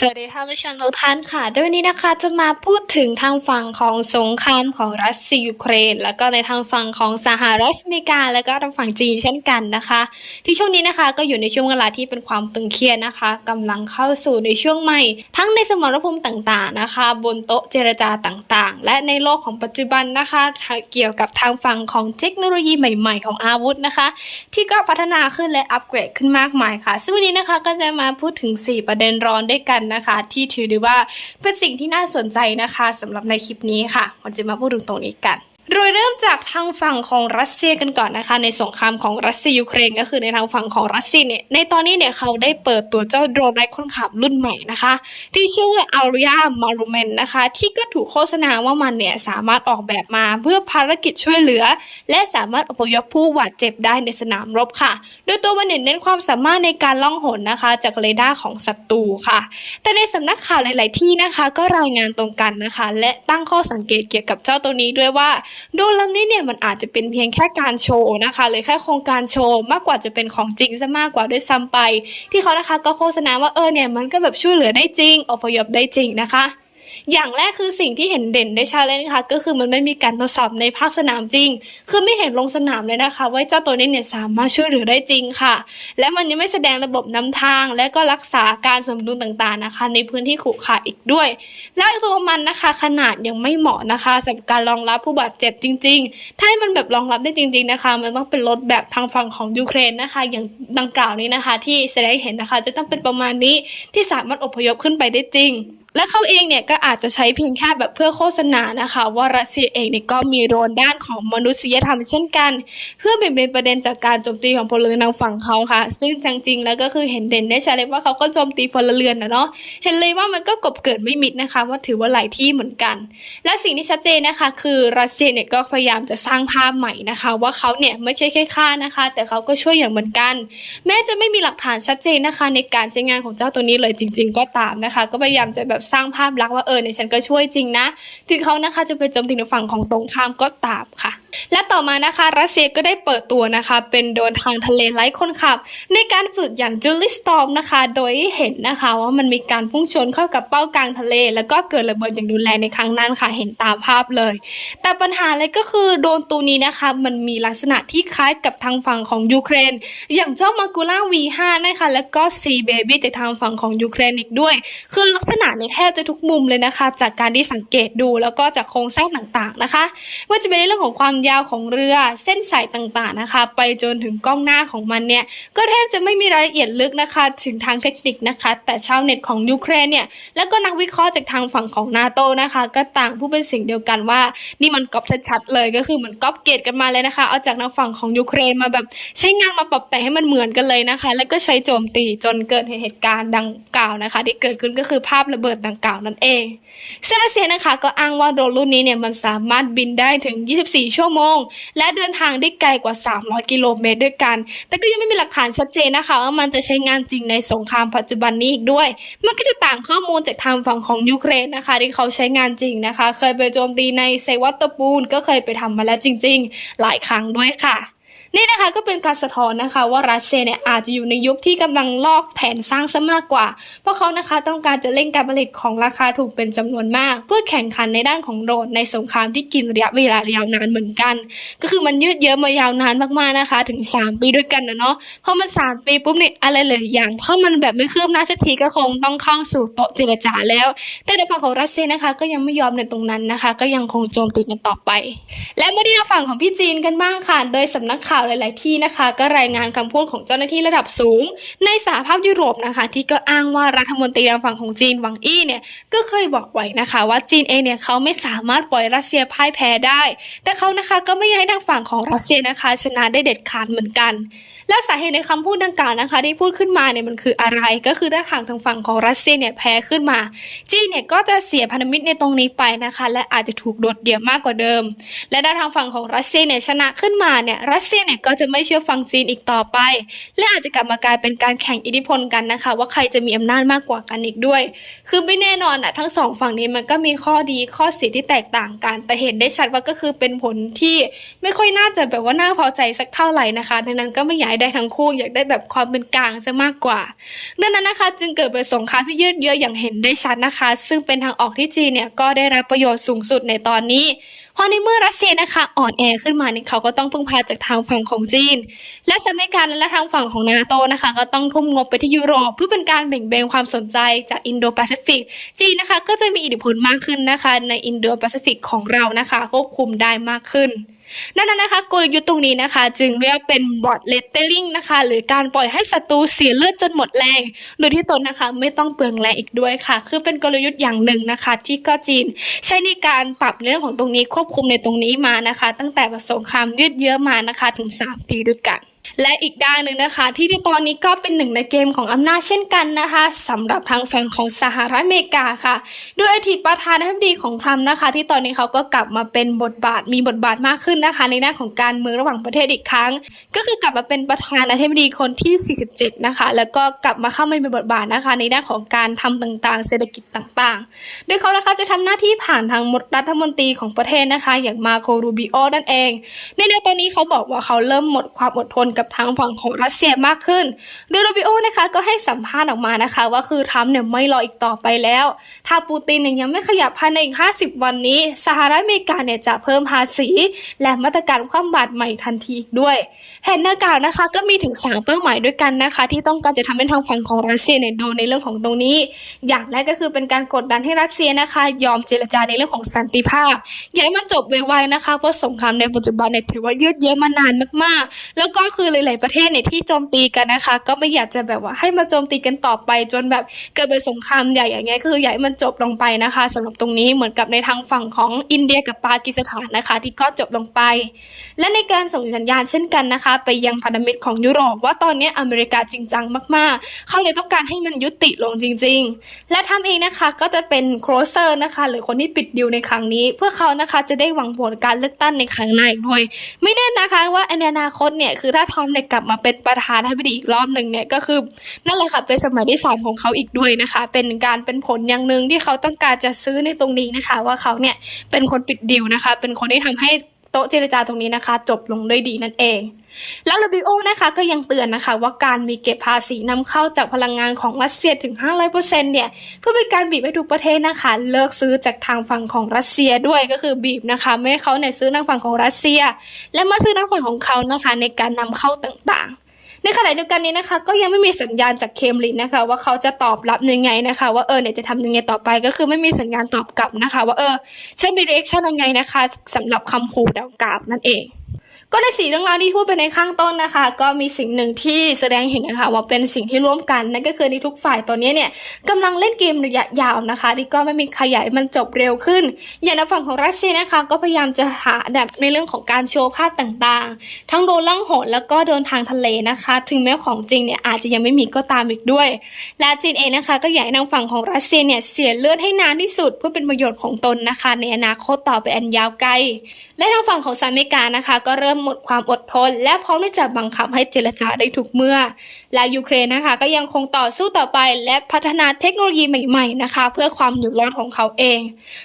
สวัสดีท่านผู้ชมทุกท่านค่ะในวันนี้นะคะจะมาพูดถึงทางฝั่งของสงครามของรัสเซียยูเครน แล้วก็ในทางฝั่งของสหรัฐอเมริกา แล้วก็ทางฝั่งจีนเช่นกันนะคะ ที่ช่วงนี้นะคะก็อยู่ในช่วงเวลาที่เป็นความตึงเครียดนะคะกำลังเข้าสู่ในช่วงใหม่ ทั้งในสมรภูมิต่างๆนะคะ บนโต๊ะเจรจาต่างๆ และในโลกของปัจจุบันนะคะ เกี่ยวกับทางฝั่งของเทคโนโลยีใหม่ ๆ ของอาวุธนะคะ ที่ก็พัฒนาขึ้นและอัปเกรดขึ้นมากมายค่ะ ซึ่งวันนี้นะคะก็จะมาพูดถึง 4 ประเด็นร้อนด้วยกันนะคะ ที่ถือได้ว่าเป็นสิ่งที่น่าสนใจนะคะสำหรับในคลิปนี้ค่ะเราจะมาพูดถึงตรงนี้กัน โดยเริ่มจากทางฝั่งของรัสเซียกันก่อนนะคะ ในสงครามของรัสเซียยูเครนก็คือในทางฝั่งของรัสเซียเนี่ยในตอนนี้เนี่ยเขาได้เปิดตัวเจ้าโดรนไร้คนขับรุ่นใหม่นะคะ ที่ชื่อว่าอาริยามารูเมนนะคะ ที่ก็ถูกโฆษณาว่ามันเนี่ยสามารถออกแบบมาเพื่อภารกิจช่วยเหลือ และสามารถอพยพผู้บาดเจ็บได้ในสนามรบค่ะ โดยตัวมันเนี่ยเน้นความสามารถในการล่องหนนะคะ จากเรดาร์ของศัตรูค่ะ แต่ในสำนักข่าวหลาย ๆ ที่นะคะ ก็รายงานตรงกันนะคะ และตั้งข้อสังเกตเกี่ยวกับเจ้าตัวนี้ด้วยว่าโดรนลำนี้เนี่ยมันอาจจะเป็นเพียงแค่การโชว์นะคะหรือแค่โครงการโชว์มากกว่าจะเป็นของจริงซะมากกว่าด้วยซ้ำไป ที่เขานะคะก็โฆษณาว่าเออเนี่ยมันก็แบบช่วยเหลือได้จริงอพยพได้จริงนะคะ อย่างแรกคือสิ่งที่เห็นเด่นได้ชัดเลยนะคะก็คือมันไม่มีการทดสอบในภาคสนามจริง คือไม่เห็นลงสนามเลยนะคะ ว่าเจ้าตัวนี้เนี่ยสามารถช่วยเหลือได้จริงค่ะ และมันยังไม่แสดงระบบนำทาง และก็รักษาการสมดุลต่างๆนะคะ ในพื้นที่ขรุขระอีกด้วย และตัวมันนะคะขนาดยังไม่เหมาะนะคะสำหรับการรองรับผู้บาดเจ็บจริง ๆ ถ้าให้มันแบบรองรับได้จริง ๆนะคะ มันต้องเป็นรถแบบทางฝั่งของยูเครนนะคะ อย่างดังกล่าวนี้นะคะ ที่แสดงเห็นนะคะ จะต้องเป็นประมาณนี้ที่สามารถอพยพขึ้นไปได้จริง และเขาเองเนี่ยก็อาจจะใช้เพียงแค่แบบเพื่อโฆษณานะคะ ว่ารัสเซียเองเนี่ยก็มีโดนด้านของมนุษยธรรมเช่นกัน เพื่อเบี่ยงเบนประเด็นจากการโจมตีของพลเรือนทางฝั่งเขาค่ะ ซึ่งจริงๆแล้วก็คือเห็นเด่นได้ชัดเลยว่าเขาก็โจมตีพลเรือนนะเนาะเห็นเลยว่ามันก็กบเกิดไม่มิดนะคะว่าถือว่าหลายที่เหมือนกัน และสิ่งที่ชัดเจนนะคะ คือรัสเซียเนี่ยก็พยายามจะสร้างภาพใหม่นะคะ ว่าเขาเนี่ยไม่ใช่แค่ฆ่านะคะ แต่เขาก็ช่วยอย่างเหมือนกัน แม้จะไม่มีหลักฐานชัดเจนนะคะ ในการใช้งานของเจ้าตัวนี้เลยจริง ๆ ก็ตามนะคะ ก็พยายามจะแบบสร้างภาพลักษณ์ว่าเออเนี่ยฉันก็ช่วยจริงนะ ถึงเขานะคะจะไปโจมตีในฝั่งของตรงข้ามก็ตามค่ะและต่อมานะคะรัสเซียก็ได้เปิดตัวนะคะเป็นโดรนทางทะเลไร้คนขับ ในการฝึกอย่างจูลิสตอมนะคะ โดยเห็นนะคะว่ามันมีการพุ่งชนเข้ากับเป้ากลางทะเล แล้วก็เกิดระเบิดอย่างรุนแรงในครั้งนั้นค่ะเห็นตามภาพเลย แต่ปัญหาเลยก็คือโดรนตัวนี้นะคะ มันมีลักษณะที่คล้ายกับทางฝั่งของยูเครน อย่างเจ้ามากูล่า V5 นะคะแล้วก็ C Baby จากทางฝั่งของยูเครนอีกด้วย คือลักษณะในแทบจะทุกมุมเลยนะคะ จากการที่สังเกตดูแล้วก็จากโครงสร้างต่างๆนะคะ ว่าจะเป็นเรื่องของความยาวของเรือเส้นสายต่างๆนะคะ ไปจนถึงกล้องหน้าของมันเนี่ยก็แทบจะไม่มีรายละเอียดลึกนะคะ ถึงทางเทคนิคนะคะ แต่ชาวเน็ตของยูเครนเนี่ยแล้วก็นักวิเคราะห์จากทางฝั่งของนาโตนะคะ ก็ต่างผู้เป็นสิ่งเดียวกันว่า นี่มันก๊อปชัดๆเลยก็คือเหมือนก๊อปเกตกันมาเลยนะคะ เอาจากทางฝั่งของยูเครนมาแบบใช้งานมาปรับแต่งให้มันเหมือนกันเลยนะคะ แล้วก็ใช้โจมตีจนเกิดเหตุการณ์ดังกล่าวนะคะ ที่เกิดขึ้นก็คือภาพระเบิดดังกล่าวนั่นเองซึ่งรัสเซียนะคะก็อ้างว่าโดรนรุ่นนี้เนี่ยมันสามารถบินได้ถึง 24 ชั่วโมง และเดินทางได้ไกลกว่า 300 กิโลเมตรด้วยกัน แต่ก็ยังไม่มีหลักฐานชัดเจนนะคะว่ามันจะใช้งานจริงในสงครามปัจจุบันนี้อีกด้วย มันก็จะต่างข้อมูลจากทางฝั่งของยูเครนนะคะ ที่เขาใช้งานจริงนะคะ เคยไปโจมตีในเซวัตโปูลก็เคยไปทำมาแล้วจริง ๆ หลายครั้งด้วยค่ะ นี่นะคะก็เป็นการสะท้อนนะคะ ว่ารัสเซียเนี่ยอาจจะอยู่ในยุคที่กำลังลอกแผนสร้างซะมากกว่า เพราะเขานะคะต้องการจะเร่งการผลิตของราคาถูกเป็นจำนวนมาก เพื่อแข่งขันในด้านของโดรนในสงครามที่กินระยะเวลายาวนานเหมือนกัน ก็คือมันยืดเยื้อมายาวนานมากๆนะคะ ถึง 3 ปีด้วยกันนะเนาะพอมัน 3 ปีปุ๊บเนี่ยอะไรหลายอย่างถ้ามันแบบไม่คืบหน้าสักทีก็คงต้องเข้าสู่โต๊ะเจรจาแล้ว แต่ในฝั่งของรัสเซียนะคะ ก็ยังไม่ยอมในตรงนั้นนะคะ ก็ยังคงโจมตีกันต่อไป และมาที่ทางฝั่งของพี่จีนกันบ้างค่ะ โดยสำนักข่าวหลาย ๆ ที่นะคะ ก็รายงานคำพูดของเจ้าหน้าที่ระดับสูง ในสหภาพยุโรปนะคะ ที่ก็อ้างว่ารัฐมนตรีทางฝั่งของจีนหวังอี้เนี่ยก็เคยบอกไว้นะคะว่าจีนเองเนี่ยเขาไม่สามารถปล่อยรัสเซียพ่ายแพ้ได้ แต่เขานะคะก็ไม่อยากให้ทางฝั่งของรัสเซียนะคะ ชนะได้เด็ดขาดเหมือนกัน และสาเหตุในคำพูดดังกล่าวนะคะ ที่พูดขึ้นมาเนี่ยมันคืออะไร ก็คือถ้าทางทางฝั่งของรัสเซียเนี่ยแพ้ขึ้นมา จีนเนี่ยก็จะเสียพันธมิตรในตรงนี้ไปนะคะ และอาจจะถูกโดดเดี่ยวมากกว่าเดิม และถ้าทางฝั่งของรัสเซียเนี่ยชนะขึ้นมาเนี่ยรัสเซียเนี่ยก็จะไม่เชื่อฟังจีนอีกต่อไป และอาจจะกลับมากลายเป็นการแข่งอิทธิพลกันนะคะ ว่าใครจะมีอำนาจมากกว่ากันอีกด้วย คือไม่แน่นอนอะทั้งสองฝั่งนี้มันก็มีข้อดีข้อเสียที่แตกต่างกัน แต่เห็นได้ชัดว่าก็คือเป็นผลที่ไม่ค่อยน่าจะแบบว่าน่าพอใจสักเท่าไหร่นะคะ ดังนั้นก็ไม่อยากได้ทั้งคู่อยากได้แบบความเป็นกลางซะมากกว่าดังนั้นนะคะ จึงเกิดเป็นสงครามที่ยืดเยื้ออย่างเห็นได้ชัดนะคะ ซึ่งเป็นทางออกที่จีนเนี่ยก็ได้รับประโยชน์สูงสุดในตอนนี้เพราะในเมื่อรัสเซียนะคะอ่อนแอขึ้นมาเนี่ยเขาก็ต้องพึ่งพาจากทางฝั่งของจีน และสหรัฐอเมริกาและทางฝั่งของนาโตนะคะ ก็ต้องทุ่มงบไปที่ยุโรปเพื่อเป็นการแบ่งเบนความสนใจจากอินโดแปซิฟิกจีนนะคะก็จะมีอิทธิพลมากขึ้นนะคะ ในอินโดแปซิฟิกของเรานะคะควบคุมได้มากขึ้น ดังนั้นนะคะกลยุทธ์ตรงนี้นะคะ จึงเรียกเป็นบอทเลตเตอร์ลิงนะคะ หรือการปล่อยให้ศัตรูเสียเลือดจนหมดแรง โดยที่ตนนะคะไม่ต้องเปลืองแรงอีกด้วยค่ะ คือเป็นกลยุทธ์อย่างหนึ่งนะคะ ที่ก็จีนใช้ในการปรับเรื่องของตรงนี้ควบคุมในตรงนี้มานะคะ ตั้งแต่สงครามยืดเยื้อมานะคะถึง 3 ปีด้วยกัน และอีกด้านหนึ่งนะคะ ที่ที่ตอนนี้ก็เป็นหนึ่งในเกมของอำนาจเช่นกันนะคะสำหรับทางฝั่งของสหรัฐอเมริกาค่ะ โดยอดีตประธานาธิบดีของทรัมป์นะคะ ที่ตอนนี้เขาก็กลับมาเป็นบทบาทมีบทบาทมากขึ้นนะคะ ในด้านของการเมืองระหว่างประเทศอีกครั้ง ก็คือกลับมาเป็นประธานาธิบดีคนที่ 47 นะคะ แล้วก็กลับมาเข้ามามีบทบาทนะคะ ในด้านของการทำต่างๆ เศรษฐกิจต่างๆ โดยเขานะคะจะทำหน้าที่ผ่านทางรัฐมนตรีของประเทศนะคะ อย่างมาโครูบิโอนั่นเอง ในแนวตอนนี้เขาบอกว่าเขาเริ่มหมดความอดทนกับทางฝั่งของรัสเซียมากขึ้นโดยโรบิโอนะคะก็ให้สัมภาษณ์ออกมานะคะ ว่าคือทรัมป์เนี่ยไม่รออีกต่อไปแล้ว ถ้าปูตินเนี่ยยังไม่ขยับภายในอีก 50 วันนี้ สหรัฐอเมริกาเนี่ยจะเพิ่มภาษี และมาตรการคว่ำบาตรใหม่ทันทีอีกด้วยแผนหน้ากากนะคะก็มีถึง 3 เป้าหมายด้วยกันนะคะ ที่ต้องการจะทำให้ทางฝั่งของรัสเซียเนี่ยโดนในเรื่องของตรงนี้ อย่างแรกก็คือเป็นการกดดันให้รัสเซียนะคะ ยอมเจรจาในเรื่องของสันติภาพอย่าให้มันจบไวๆนะคะเพราะสงครามในปัจจุบันเนี่ยถือว่ายืดเยื้อมานานมากๆ แล้วก็คือหลาย ๆ ประเทศเนี่ยที่โจมตีกันนะคะ ก็ไม่อยากจะแบบว่าให้มาโจมตีกันต่อไป จนแบบเกิดเป็นสงครามใหญ่อย่างเงี้ยคืออยากให้มันจบลงไปนะคะสำหรับตรงนี้เหมือนกับในทางฝั่งของอินเดียกับปากีสถานนะคะ ที่ก็จบลงไป และในการส่งสัญญาณเช่นกันนะคะ ไปยังพันธมิตรของยุโรปว่าตอนนี้อเมริกาจริงจังมาก ๆ เขาเลยต้องการให้มันยุติลงจริง ๆ และทำเองนะคะก็จะเป็นโครเซอร์นะคะ หรือคนที่ปิดดิวในครั้งนี้ เพื่อเขานะคะจะได้หวังผลการเลือกตั้งในครั้งหน้าอีกด้วย ไม่แน่นะคะว่าในอนาคตเนี่ยคือถ้าทอมเนี่ยกลับมาเป็นประธานาธิบดีอีกรอบหนึ่งเนี่ยก็คือนั่นแหละค่ะเป็นสมัยที่สามของเขาอีกด้วยนะคะ เป็นการเป็นผลอย่างหนึ่งที่เขาต้องการจะซื้อในตรงนี้นะคะ ว่าเขาเนี่ยเป็นคนปิดดิวนะคะ เป็นคนที่ทำให้ ต๊ะเจรจาตรงนี้นะคะ จบลงด้วยดีนั่นเอง แล้วรบิโอนะคะก็ยังเตือนนะคะ ว่าการมีเก็บภาษีนำเข้าจากพลังงานของรัสเซียถึง 500%เนี่ยเพื่อเป็นการบีบให้ทุกประเทศนะคะ เลิกซื้อจากทางฝั่งของรัสเซียด้วยก็คือบีบนะคะไม่ให้เขาเนี่ยซื้อทางฝั่งของรัสเซีย และมาซื้อทางฝั่งของเขานะคะในการนำเข้าต่างๆ ในขณะเดียวกันนี้นะคะ ก็ยังไม่มีสัญญาณจากเคมลินนะคะ ว่าเขาจะตอบรับยังไงนะคะ ว่าเออเนี่ยจะทำยังไงต่อไป ก็คือไม่มีสัญญาณตอบกลับนะคะ ว่าเออฉันมีรีแอคชั่นยังไงนะคะสำหรับคำขู่ดังกล่าวนั่นเอง ก็ในสี่เรื่องราวที่พูดไปในข้างต้นนะคะ ก็มีสิ่งหนึ่งที่แสดงเห็นนะคะว่าเป็นสิ่งที่ร่วมกันนั่นก็คือในทุกฝ่ายตอนนี้เนี่ยกำลังเล่นเกมระยะยาวนะคะที่ก็ไม่มีใครอยากให้มันจบเร็วขึ้น อย่างในฝั่งของรัสเซียนะคะ ก็พยายามจะหาแบบในเรื่องของการโชว์ภาพต่างๆ ทั้งโดนล่องหนแล้วก็เดินทางทะเลนะคะ ถึงแม้ของจริงเนี่ยอาจจะยังไม่มีก็ตามอีกด้วย และจีนเองนะคะ ก็อยากให้ทางฝั่งของรัสเซียเนี่ยเสียเลือดให้นานที่สุด เพื่อเป็นประโยชน์ของตนนะคะ ในอนาคตต่อไปอันยาวไกล และทางฝั่งของสหรัฐอเมริกานะคะ ก็เริ่มหมดความอดทน และพร้อมที่จะบังคับให้เจรจาได้ทุกเมื่อ และยูเครนนะคะ ก็ยังคงต่อสู้ต่อไป และพัฒนาเทคโนโลยีใหม่ๆนะคะ เพื่อความอยู่รอดของเขาเอง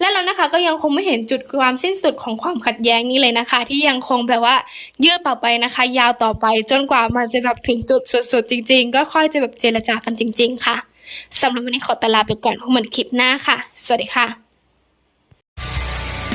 และเรานะคะก็ยังคงไม่เห็นจุดความสิ้นสุดของความขัดแย้งนี้เลยนะคะ ที่ยังคงแบบว่าเยืดต่อไปนะคะ ยาวต่อไปจนกว่ามันจะแบบถึงจุดสุดๆจริง ๆ ก็ค่อยจะแบบเจรจากันจริง ๆ ค่ะสำหรับวันนี้ขอตลาไปก่อนพบกันใหม่คลิปหน้าค่ะ สวัสดีค่ะ